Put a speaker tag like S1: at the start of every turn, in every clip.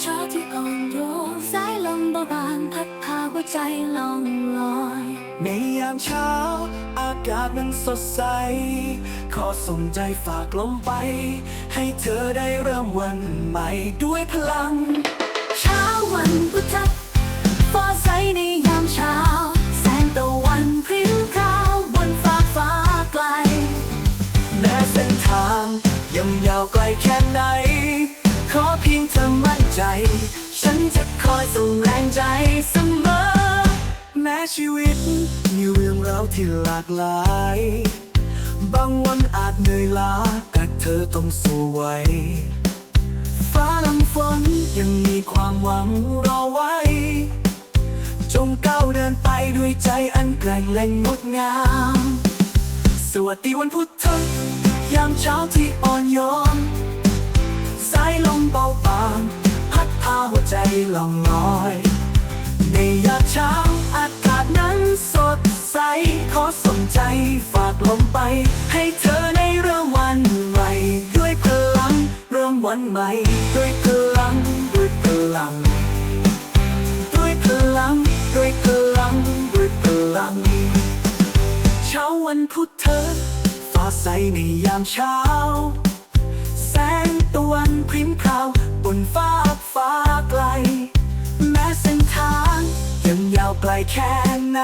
S1: ที่อ่อนโยนสายลมเบาบางพัดพาหัวใจล่องลอย
S2: ในยามเช้า อากาศนั้นสดใส ขอส่งใจฝากลมไป ให้เธอได้เริ่มวันใหม่ด้วยพลัง คอยส่งแรงใจเสมอ แม้ชีวิต มีเรื่องราวที่หลากหลาย บางวันอาจเหนื่อยล้า แต่เธอต้องสู้ไว้ ฟ้าหลังฝนยังมีความหวังรอไว้ จงก้าวเดินไปด้วยใจอันแกร่งและงดงาม สวัสดีวันพุธยามเช้าที่อ่อนโยนสายลมเบาบาง ล่องลอย ในยามเช้าอากาศนั้นสดใส ขอส่งใจฝากลมไป ให้เธอในเริ่มวันใหม่ ด้วยพลังเริ่มวันใหม่ ด้วยพลัง ด้วยพลัง ด้วยพลัง ด้วยพลัง ด้วยพลัง เช้าวันพุธเธอฟ้าใสในยามเช้า แสงตะวันพริ้มพราวบนฟ้าฟ้ากลแแค่ไหน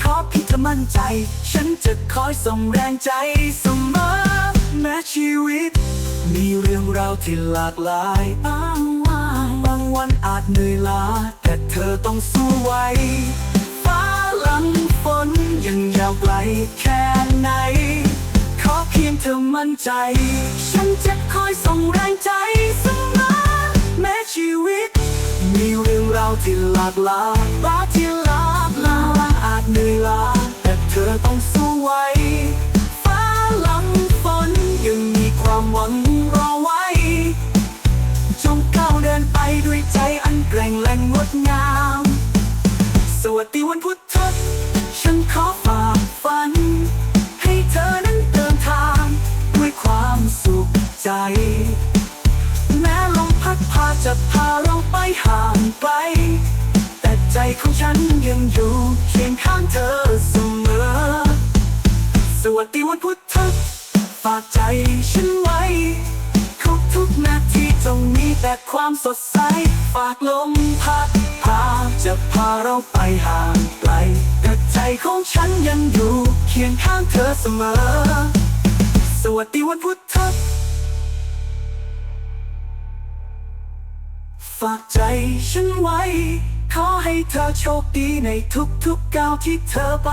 S2: ขอเพี่จะมั่นใจ ฉันจะคอยส่งแรงใจเสมอแม้ชีวิต มีเรื่องราวที่หลากหลาย
S1: อ้างว้าย
S2: บางวันอาจเหนื่อยล้า แต่เธอต้องสู้ไว้ฟ้าหลังฝนยังยาวไกลแค่ไหน ขอเพียงเธอมั่นใจ ฉันจะคอยส่งแรงใจเสมอแม้ชีวิต มีเที่หลากหลายรักที่หลากหลายอาจเหนื่อยล้าแต่เธอต้องสู้ไว้ ฟ้าหลังฝนยังมีความหวังรอไว้ จงก้าวเดินไปด้วยใจอันแกร่งและงดงาม สวัสดีวันพุธฉันขอฝากฝัน ให้เธอนั้นเดินทาง ด้วยความสุขใจ แม้ลมพัดพาจะพาเราไปห่างไกล ของฉันยังอยู่เคียงข้างเธอเสมอ สวัสดีวันพุธฝากใจฉันไว้ทุกทุกนาทีจงมีแต่ความสดใส ฝากลมพัดพาจะพาเราไปห่างไกลแต่ใจของฉันยังอยู่เคียงข้างเธอเสมอ สวัสดีวันพุธฝากใจฉันไว้ ขอให้เธอโชคดีในทุกๆก้าวที่เธอไป